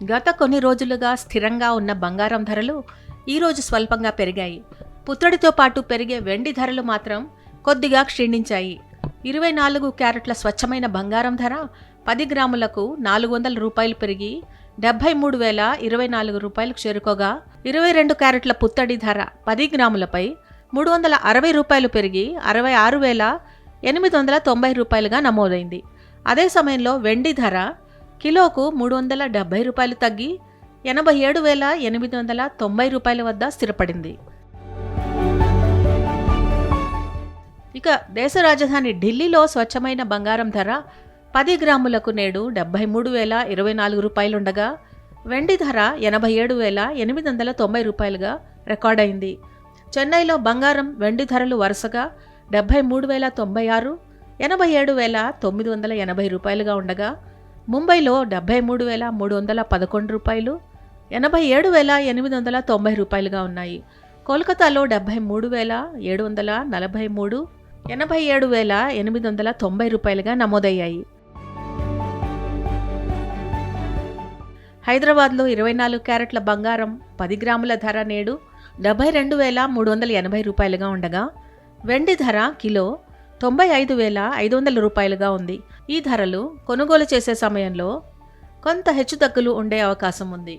గత కొన్ని రోజులుగా స్థిరంగా ఉన్న బంగారం ధరలు ఈరోజు స్వల్పంగా పెరిగాయి. పుత్తడితో పాటు పెరిగే వెండి ధరలు మాత్రం కొద్దిగా క్షీణించాయి. ఇరవై నాలుగు క్యారెట్ల స్వచ్ఛమైన బంగారం ధర పది గ్రాములకు నాలుగు వందల రూపాయలు పెరిగి డెబ్బై మూడు వేల ఇరవై నాలుగు రూపాయలకు చేరుకోగా ఇరవై రెండు క్యారెట్ల పుత్తడి ధర పది గ్రాములపై మూడు వందల అరవై రూపాయలు పెరిగి అరవై ఆరు వేల ఎనిమిది వందల తొంభై రూపాయలుగా నమోదైంది. అదే సమయంలో వెండి ధర కిలోకు మూడు వందల డెబ్బై రూపాయలు తగ్గి ఎనభై ఏడు వేల ఎనిమిది వందల తొంభై రూపాయల వద్ద స్థిరపడింది. ఇక దేశ రాజధాని ఢిల్లీలో స్వచ్ఛమైన బంగారం ధర పది గ్రాములకు నేడు డెబ్బై మూడు వేల ఇరవై నాలుగు రూపాయలుండగా వెండి ధర ఎనభై ఏడు వేల ఎనిమిది వందల తొంభై రూపాయలుగా రికార్డైంది చెన్నైలో బంగారం వెండి ధరలు వరుసగా డెబ్బై మూడు వేల తొంభై ఆరు ఎనభై ఏడు వేల తొమ్మిది వందల ఎనభై రూపాయలుగా ఉండగా ముంబైలో డెబ్బై మూడు వేల మూడు వందల పదకొండు రూపాయలు ఎనభై ఏడు వేల ఎనిమిది వందల తొంభై రూపాయలుగా ఉన్నాయి. కోల్కతాలో డెబ్బై మూడు వేల ఏడు వందల నలభై మూడు ఎనభై ఏడు వేల ఎనిమిది వందల తొంభై రూపాయలుగా నమోదయ్యాయి. హైదరాబాద్లో ఇరవై నాలుగు క్యారెట్ల బంగారం పది గ్రాముల ధర నేడు డెబ్బై రెండు వేల మూడు వందల ఎనభై రూపాయలుగా ఉండగా వెండి ధర కిలో తొంభై ఐదు వేల ఐదు వందల రూపాయలుగా ఉంది. ఈ ధరలు కొనుగోలు చేసే సమయంలో కొంత హెచ్చుతగ్గులు ఉండే అవకాశం ఉంది.